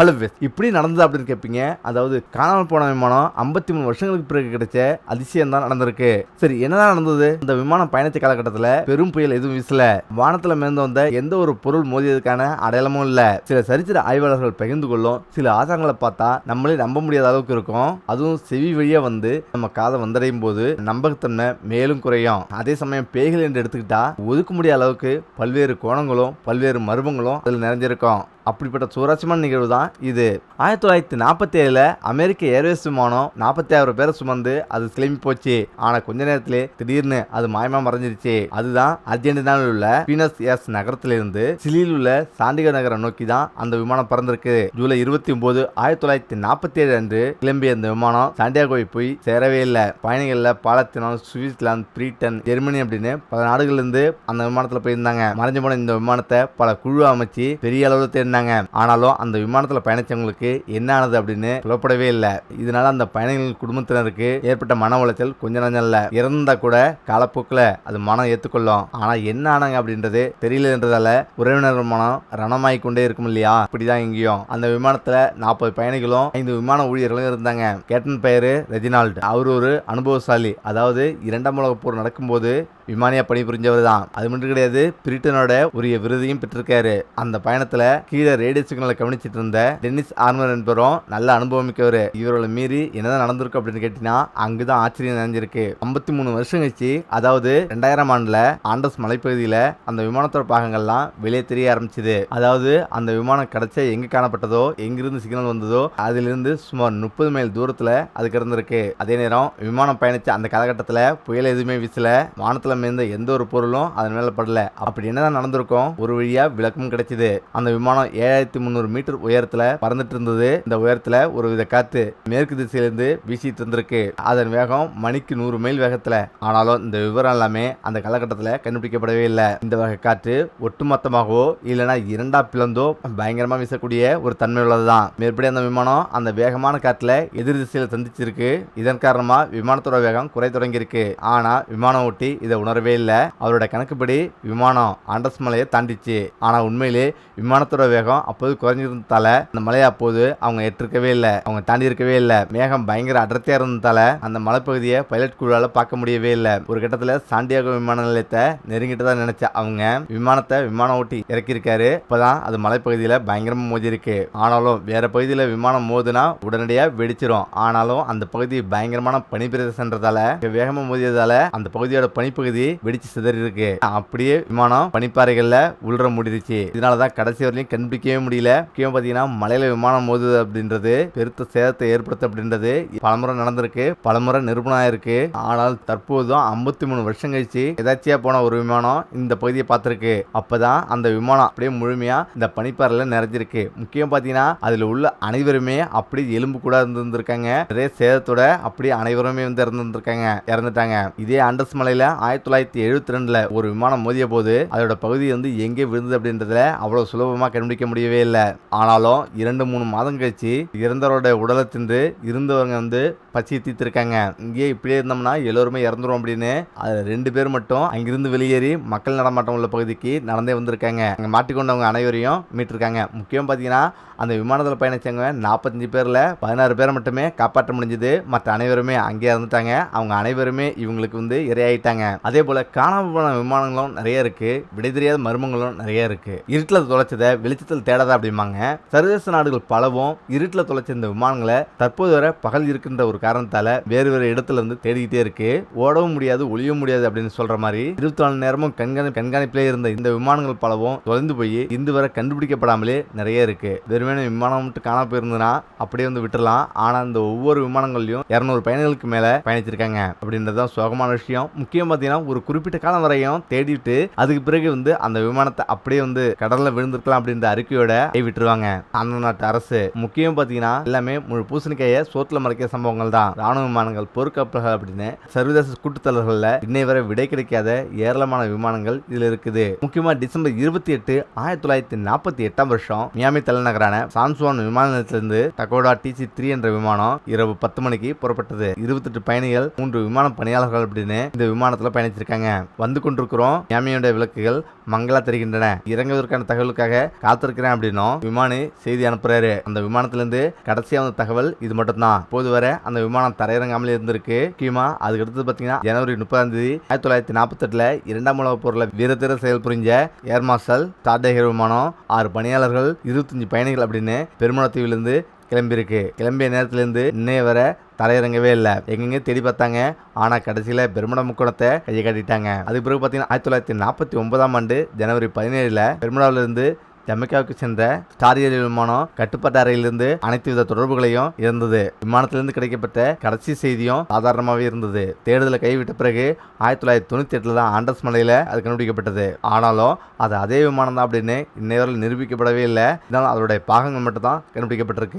Hello வெஸ் இப்படி நடந்தது அப்படின்னு கேட்பீங்க அதாவது காணாமல் போன விமானம் ஐம்பத்தி மூணு வருஷங்களுக்கு பிறகு கிடைச்ச அதிசயம் தான் நடந்திருக்கு. சரி என்னதான் நடந்தது? இந்த விமானம் பயணித்த காலகட்டத்தில் பெரும் புயல் எதுவும் வீசல. வானத்தில் மேந்து வந்த எந்த ஒரு பொருள் மோதியதுக்கான அடையாளமும் இல்லை. சில சரித்திர ஆய்வாளர்கள் பகிர்ந்து கொள்ளும் சில ஆதாரங்களை பார்த்தா நம்மளே நம்ப முடியாத அளவுக்கு இருக்கும். அதுவும் செவி வழியாக வந்து நம்ம காதை வந்தடையும் போது நம்பகத்தன்மை மேலும் குறையும். அதே சமயம் பேய்கள் என்று எடுத்துக்கிட்டா ஒதுக்க முடியாத அளவுக்கு பல்வேறு கோணங்களும் பல்வேறு மர்மங்களும் அதில் நிறைஞ்சிருக்கும். அப்படிப்பட்ட சுவாரஸ்யமான நிகழ்வு தான் இது. ஆயிரத்தி தொள்ளாயிரத்தி நாற்பத்தி ஏழில் அமெரிக்க ஏர்வேஸ் விமானம் நாற்பத்தி ஆறு பேரை சுமந்து அது கிளம்பி போச்சு. ஆனால் கொஞ்ச நேரத்திலே திடீர்னு அது மாயமா மறைஞ்சிருச்சு. அதுதான் அர்ஜென்டினாவில் உள்ள பீனஸ் எஸ் நகரத்திலிருந்து சிலியில் உள்ள சாண்டிகர் நகரம் நோக்கி தான் அந்த விமானம் பறந்திருக்கு. ஜூலை இருபத்தி ஒன்பது ஆயிரத்தி தொள்ளாயிரத்தி நாற்பத்தி ஏழு அன்று கிளம்பிய அந்த விமானம் சாண்டியாகோவை போய் சேரவே இல்லை. பயணிகளில் பாலத்தினம் சுவிட்சர்லாந்து பிரிட்டன் ஜெர்மனி அப்படின்னு பல நாடுகள்லேருந்து அந்த விமானத்தில் போயிருந்தாங்க. மறைஞ்சு போன இந்த விமானத்தை பல குழு அமைச்சு பெரிய அளவில் இருந்தாங்க ஆனாலும் அந்த விமானத்தில் பயணிச்சவங்களுக்கு என்ன ஆனது அப்படின்னு புலப்படவே இல்லை. இதனால அந்த பயணிகள் குடும்பத்தினருக்கு ஏற்பட்ட மன உளைச்சல் கொஞ்ச நஞ்சம் இல்லை. இறந்தா கூட காலப்போக்கில் அது மனம் ஏற்றுக்கொள்ளும் ஆனால் என்ன ஆனாங்க அப்படின்றது தெரியலன்றதால உறவினர் மனம் ரணமாகி கொண்டே இருக்கும் இல்லையா? இப்படிதான் இங்கேயும் அந்த விமானத்தில் நாற்பது பயணிகளும் ஐந்து விமான ஊழியர்களும் இருந்தாங்க. கேப்டன் பெயரு ரெஜினால்டு. அவர் ஒரு அனுபவசாலி. அதாவது இரண்டாம் உலக போர் நடக்கும்போது விமானியா பணிபுரிஞ்சவர் தான். அது மட்டும் கிடையாது பிரிட்டனோட உரிய விருதையும் பெற்றிருக்காரு. அந்த பயணத்துல கீழே ரேடியோ சிக்னலை கவனிச்சிட்டு இருந்த டென்னிஸ் ஆர்மர் என்பவரும் நல்ல அனுபவம் மிக்கவர். இவரோட மீறி என்னதான் நடந்திருக்கு அப்படின்னு கேட்டீங்கன்னா அங்குதான் ஆச்சரியம் நிறைஞ்சிருக்கு. ஐம்பத்தி மூணு வருஷம் கழிச்சு அதாவது ரெண்டாயிரம் ஆண்டுல ஆண்டஸ் மலைப்பகுதியில அந்த விமானத்தோட பாகங்கள்லாம் வெளியே தெரிய ஆரம்பிச்சது. அதாவது அந்த விமானம் கிடைச்ச எங்க காணப்பட்டதோ எங்கிருந்து சிக்னல் வந்ததோ அதிலிருந்து சுமார் முப்பது மைல் தூரத்துல அது கிடந்திருக்கு. அதே நேரம் விமானம் பயணிச்ச அந்த காலகட்டத்தில் புயல் எதுவுமே வீசல. வானத்துல மேர்ந்த எந்த ஒரு பொருளும் அதன் மேல படல. அப்படி என்னதான் நடந்திருக்கும்? ஒரு வழியா விளக்கம் கிடைச்சது. அந்த விமானம் ஏழாயிரத்தி முந்நூறு மீட்டர் உயரத்துல பறந்துட்டு இருந்தது. இந்த உயரத்துல ஒரு வித காத்து மேற்கு திசையிலிருந்து வீசிட்டு இருந்திருக்கு. அதன் வேகம் மணிக்கு நூறு மைல் வேகத்துல. ஆனாலும் இந்த விவரம் எல்லாமே அந்த காலகட்டத்தில் கண்டுபிடிக்கப்படவே இல்லை. இந்த வகை காற்று ஒட்டுமொத்தமாகவோ இல்லைன்னா இரண்டா பிளந்தோ பயங்கரமா வீசக்கூடிய ஒரு தன்மை உள்ளதுதான். மேற்படி அந்த விமானம் அந்த வேகமான காற்றுல எதிர் திசையில சந்திச்சிருக்கு. இதன் காரணமா விமானத்தோட வேகம் குறை தொடங்கியிருக்கு. ஆனா விமானம் ஓட்டி இதை உணரவே இல்லை. அவரோட கணக்குப்படி விமானம் ஆண்டஸ் மலையை தாண்டிச்சு. ஆனால் உண்மையிலே விமானத்தோட வேகம் அப்போது குறைஞ்சிருந்ததால அந்த மலையை அப்போது அவங்க எட்டிருக்கவே இல்லை. அவங்க தாண்டி இருக்கவே இல்லை. மேகம் பயங்கர அடர்த்தியாக இருந்ததால அந்த மலைப்பகுதியை பைலட் குழுவால் பார்க்க முடியவே இல்லை. ஒரு கட்டத்தில் சாண்டியாகோ விமான நிலையத்தை நெருங்கிட்டு தான் நினைச்ச அவங்க விமானத்தை விமானம் ஓட்டி இறக்கியிருக்காரு. இப்போதான் அது மலைப்பகுதியில் பயங்கரமாக மோதி இருக்கு ஆனாலும் வேற பகுதியில் விமானம் மோதுனா உடனடியாக வெடிச்சிரும். ஆனாலும் அந்த பகுதி பயங்கரமான பனிப்பிரதேசன்றதால வேகமாக மோதியதால அந்த பகுதியோட பனிப்பகுதி வெடிச்சு சிதறி இருக்கு அப்படியே விமானம் பனிப்பாறைகள்ல உள்ற முடிஞ்சிச்சு. இதனாலதான் கடைசி வரையும் கண்டுபிடிக்கவே முடியல. முக்கியம் பாத்தீங்கன்னா மலையில விமானம் மோதுது அப்படின்றது பெருத்த சேதத்தை ஏற்படுத்த அப்படின்றது பலமுறை நடந்திருக்கு. பலமுறை நிரூபணம் ஆயிருக்கு. ஆனால் தற்போதும் ஐம்பத்தி மூணு வருஷம் கழிச்சு எதாச்சியா போன ஒரு விமானம் இந்த பகுதியை பார்த்திருக்கு. அப்பதான் அந்த விமானம் அப்படியே முழுமையா இந்த பனிப்பாறையில நிறைஞ்சிருக்கு. முக்கியம் பாத்தீங்கன்னா அதுல உள்ள அனைவருமே அப்படி எலும்பு கூட இருந்திருக்காங்க நிறைய சேதத்தோட அப்படியே அனைவருமே வந்து இறந்துருக்காங்க இறந்துட்டாங்க. இதே ஆண்டஸ் மலையில ஆயிரத்தி ஆயிரத்தி தொள்ளாயிரத்தி எழுபத்தி ரெண்டுல ஒரு விமானம் மோதிய போது அதோட பகுதி வந்து எங்கே விழுந்தது அப்படின்றதுல அவ்வளவு சுலபமா கண்டுபிடிக்க முடியவே இல்லை. ஆனாலும் இரண்டு மூணு மாதம் கழிச்சு இறந்தவரோட உடலை தின்று இருந்தவங்க வந்து பசியை தீர்த்திருக்காங்க இங்கேயே இப்படியே இருந்தோம்னா எல்லோருமே இறந்துரும் அப்படின்னு. அதில் ரெண்டு பேர் மட்டும் அங்கிருந்து வெளியேறி மக்கள் நடமாட்டம் உள்ள பகுதிக்கு நடந்தே வந்திருக்காங்க. அங்கே மாட்டிக்கொண்டவங்க அனைவரையும் மீட்டிருக்காங்க. முக்கியம் பார்த்தீங்கன்னா அந்த விமானத்தில் பயணிச்சவங்க நாற்பத்தஞ்சு பேரில் பதினாறு பேரை மட்டுமே காப்பாற்ற முடிஞ்சது. மற்ற அனைவருமே அங்கேயே இருந்துட்டாங்க அவங்க அனைவருமே இவங்களுக்கு வந்து இரையாயிட்டாங்க. அதே போல் காணாமல் போன விமானங்களும் நிறைய இருக்குது விடை தெரியாத மர்மங்களும் நிறைய இருக்குது இருட்டில் தொலைச்சதை வெளிச்சத்தில் தேடாத அப்படிம்பாங்க. சர்வதேச நாடுகள் பலவும் இருட்டில் தொலைச்ச இந்த விமானங்களை தற்போது வரை பகல் இருக்கின்ற ஒரு காரணத்தால வேறு வேறு இடத்துல இருந்து தேடிக்கிட்டே இருக்கு. ஓடவும் முடியாது ஒளியவும் முடியாது அப்படின்னு சொல்ற மாதிரி இருபத்தி நாலு நேரமும் கண்காணி கண்காணிப்பிலே இருந்த இந்த விமானங்கள் பலவும் தொலைந்து போய் இந்து வரை கண்டுபிடிக்கப்படாமலே நிறைய இருக்கு. வெறுமனே விமானம் மட்டும் காண போயிருந்ததுன்னா அப்படியே வந்து விட்டுறலாம். ஆனா இந்த ஒவ்வொரு விமானங்கள்லயும் இருநூறு பயணிகளுக்கு மேல பயணிச்சிருக்காங்க அப்படின்றதான் சோகமான விஷயம். முக்கியம் பார்த்தீங்கன்னா ஒரு குறிப்பிட்ட காலம் வரையும் தேடிட்டு அதுக்கு பிறகு வந்து அந்த விமானத்தை அப்படியே வந்து கடல்ல விழுந்திருக்கலாம் அப்படின்ற அறிக்கையோட கை விட்டுருவாங்க. அந்த நாட்டு அரசு முக்கியம் பார்த்தீங்கன்னா எல்லாமே முழு பூசணிக்காயை சோத்துல மறைக்கிற சம்பவங்கள் விமானங்கள் தான் ராணுவ விமானங்கள் போர்க்கப்பல்கள் அப்படின்னு சர்வதேச கூட்டுத்தலர்களில் இன்னை வரை விடை கிடைக்காத ஏராளமான விமானங்கள் இதில் இருக்குது. முக்கியமாக டிசம்பர் இருபத்தி எட்டு ஆயிரத்தி தொள்ளாயிரத்தி நாற்பத்தி எட்டாம் வருஷம் மியாமி தலைநகரான சான்சுவான் விமான நிலையத்திலிருந்து டகோடா டிசி த்ரீ என்ற விமானம் இரவு பத்து மணிக்கு புறப்பட்டது. இருபத்தெட்டு பயணிகள் மூன்று விமான பணியாளர்கள் அப்படின்னு இந்த விமானத்தில் பயணிச்சிருக்காங்க. வந்து கொண்டிருக்கிறோம். மியாமியோட விளக்குகள் மங்களா தெரிகின்றன. இறங்குவதற்கான தகவலுக்காக காத்திருக்கிறேன் அப்படின்னும் விமானி செய்தி அனுப்புறாரு. அந்த விமானத்திலிருந்து கடைசியாக வந்த தகவல் இது மட்டும்தான். போது வரை அந்த விமானம் தரையிறங்காமலே இருந்திருக்கு. முக்கியமா அதுக்கு அடுத்தது பாத்தீங்கன்னா ஜனவரி முப்பதாம் தேதி ஆயிரத்தி தொள்ளாயிரத்தி நாற்பத்தெட்டில் இரண்டாம் உலக போர்ல வீரத்தீர செயல் புரிஞ்ச ஏர் மார்ஷல் ஸ்டார்டேகர் விமானம் ஆறு பணியாளர்கள் இருபத்தஞ்சு பயணிகள் அப்படின்னு பெருமளத்தீவிலிருந்து கிளம்பியிருக்கு. கிளம்பிய நேரத்துலேருந்து இன்னைய வர தரையிறங்கவே இல்லை. எங்கெங்க தேடி பார்த்தாங்க? ஆனால் கடைசியில் பெருமட முக்கோணத்தை கையை கட்டிட்டாங்க. அதுக்கு பிறகு பார்த்தீங்கன்னா ஆயிரத்தி தொள்ளாயிரத்தி நாற்பத்தி ஒன்பதாம் ஆண்டு ஜனவரி பதினேழில் பெருமடாவிலிருந்து ஜமைக்காவுக்கு சென்ற ஸ்டாரியல் விமானம் கட்டுப்பாட்டு அறையிலிருந்து அனைத்து வித தொடர்புகளையும் இருந்தது விமானத்திலிருந்து கிடைக்கப்பட்ட கடைசி செய்தியும் சாதாரணமாகவே இருந்தது. தேடுதலை கைவிட்ட பிறகு ஆயிரத்தி தொள்ளாயிரத்தி தொண்ணூற்றி எட்டில் தான் ஆண்டர்ஸ் மலையில் அது கண்டுபிடிக்கப்பட்டது. ஆனாலும் அது அதே விமானம் தான் அப்படின்னு இன்னைய நிரூபிக்கப்படவே இல்லை. இதனால் அதோடைய பாகங்கள் மட்டும் தான் கண்டுபிடிக்கப்பட்டிருக்கு.